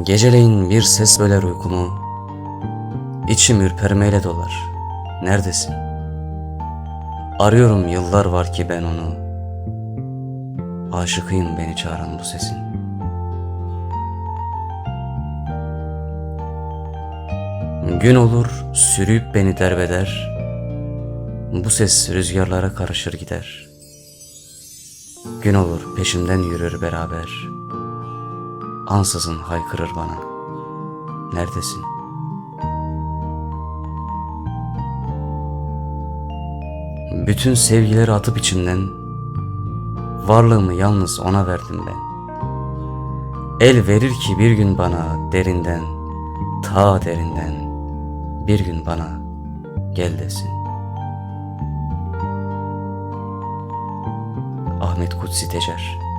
Geceleyin bir ses böler uykumu, İçim ürpermeyle dolar. Neredesin? Arıyorum yıllar var ki ben onu. Aşıkıyım beni çağıran bu sesin. Gün olur sürüyüp beni derbeder. Bu ses rüzgarlara karışır gider. Gün olur peşimden yürür beraber. Ansızın haykırır bana. Neredesin? Bütün sevgileri atıp içimden Varlığımı yalnız ona verdim ben El verir ki bir gün bana derinden Ta derinden Bir gün bana gel desin Ahmet Kutsi Tecer